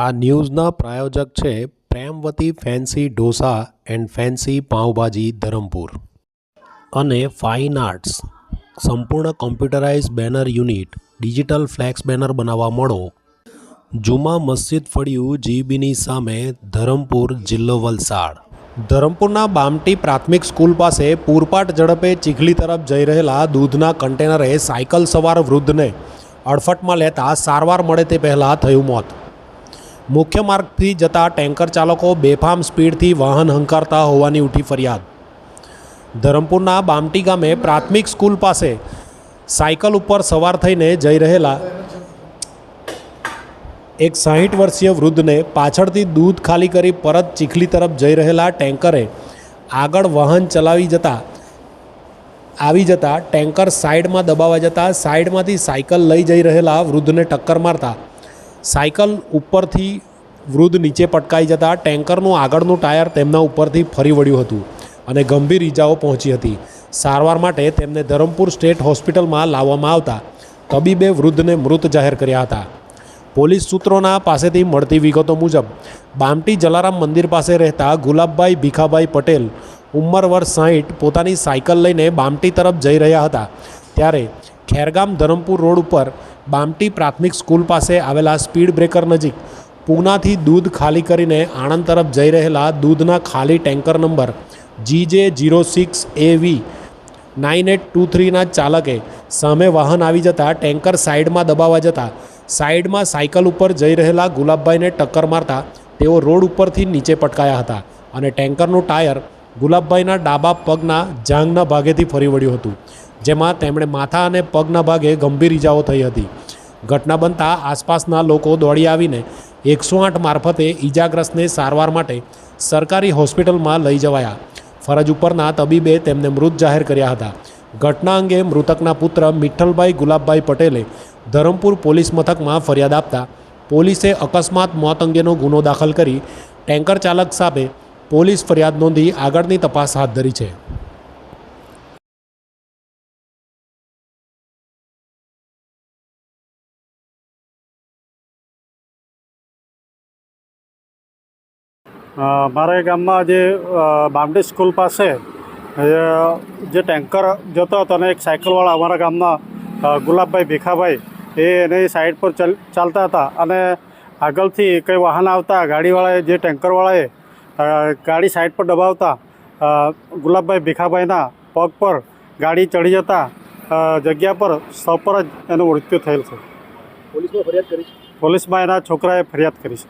આ ન્યૂઝના પ્રાયોજક છે Premvati fancy dosa and fancy pav bhaji Dharampur. અને ફાઇન આર્ટ્સ. સંપૂર્ણ computerize banner unit, digital flex banner બનાવવા મળો. જુમા મસ્જિદ ફળિયું જીબીની સામે ધરમપુર જિલ્લો વલસાડ. ધરમપુરના બામટી પ્રાથમિક સ્કૂલ પાસે પૂરપાટ ઝડપે ચીખલી તરફ જઈ રહેલા દૂધના કન્ટેનરે સાયકલ સવાર વૃદ્ધને અડફટમાં લેતા સારવાર મળે તે પહેલાં થયું મોત. મુખ્ય માર્ગથી જતા ટેન્કર ચાલકો બેફામ સ્પીડથી વાહન હંકારતા હોવાની ઉઠી ફરિયાદ. ધરમપુરના બામટી ગામે પ્રાથમિક સ્કૂલ પાસે સાયકલ ઉપર સવાર થઈને જઈ રહેલા એક સાહીઠ વર્ષીય વૃદ્ધને પાછળથી દૂધ ખાલી કરી પરત ચીખલી તરફ જઈ રહેલા ટેન્કરે આગળ વાહન ચલાવી જતા, આવી જતા ટેન્કર સાઈડમાં દબાવા જતા સાઈડમાંથી સાયકલ લઈ જઈ રહેલા વૃદ્ધને ટક્કર મારતા સાયકલ ઉપરથી વૃદ્ધ નીચે પટકાઈ જતાં ટેન્કરનું આગળનું ટાયર તેમના ઉપરથી ફરી વળ્યું હતું અને ગંભીર ઈજાઓ પહોંચી હતી. સારવાર માટે તેમને ધરમપુર સ્ટેટ હોસ્પિટલમાં લાવવામાં આવતા તબીબે વૃદ્ધને મૃત જાહેર કર્યા હતા. પોલીસ સૂત્રોના પાસેથી મળતી વિગતો મુજબ, બામટી જલારામ મંદિર પાસે રહેતા ગુલાબભાઈ ભીખાભાઈ પટેલ ઉંમર વર્ષ સાહીઠ પોતાની સાયકલ લઈને બામટી તરફ જઈ રહ્યા હતા. ત્યારે ખેરગામ ધરમપુર રોડ ઉપર બામટી પ્રાથમિક સ્કૂલ પાસે આવેલા સ્પીડ બ્રેકર નજીક પૂનાથી દૂધ ખાલી કરીને આણંદ તરફ જઈ રહેલા દૂધના ખાલી tanker number G J zero six A V nine eight two થ્રીના ચાલકે સામે વાહન આવી જતાં ટેન્કર સાઈડમાં દબાવવા જતાં સાઈડમાં સાયકલ ઉપર જઈ રહેલા ગુલાબભાઈને ટક્કર મારતા તેઓ રોડ ઉપરથી નીચે પટકાયા હતા અને ટેન્કરનું ટાયર ગુલાબભાઈના ડાબા પગના જાંઘના ભાગેથી ફરી વળ્યું હતું, જેમાં તેમણે માથા અને પગના ભાગે ગંભીર ઈજાઓ થઈ હતી. ઘટના બનતા આસપાસના લોકો દોડી આવીને એકસો આઠ મારફતે ઈજાગ્રસ્તને સારવાર માટે સરકારી હોસ્પિટલમાં લઈ જવાયા. ફરજ ઉપરના તબીબે તેમને મૃત જાહેર કર્યા હતા. ઘટના અંગે મૃતકના પુત્ર મિઠ્ઠલભાઈ ગુલાબભાઈ પટેલે ધરમપુર પોલીસ મથકમાં ફરિયાદ આપતા પોલીસે અકસ્માત મોત અંગેનો ગુનો દાખલ કરી ટેન્કર ચાલક સામે પોલીસ ફરિયાદ નોંધી આગળની તપાસ હાથ ધરી છે. મારા ગામમાં જે બામડી સ્કૂલ પાસે જે ટેન્કર જતો હતો અને એક સાયકલવાળા અમારા ગામના ગુલાબભાઈ ભીખાભાઈ એ એની સાઈડ પર ચાલ ચાલતા હતા અને આગળથી કંઈ વાહન આવતા ગાડીવાળાએ જે ટેન્કરવાળાએ ગાડી સાઈડ પર દબાવતા ગુલાબભાઈ ભીખાભાઈના પગ પર ગાડી ચડી જતા જગ્યા પર સૌ પર જ એનું મૃત્યુ થયેલ છે. પોલીસમાં ફરિયાદ કરી છે? પોલીસમાં એના છોકરાએ ફરિયાદ કરી છે.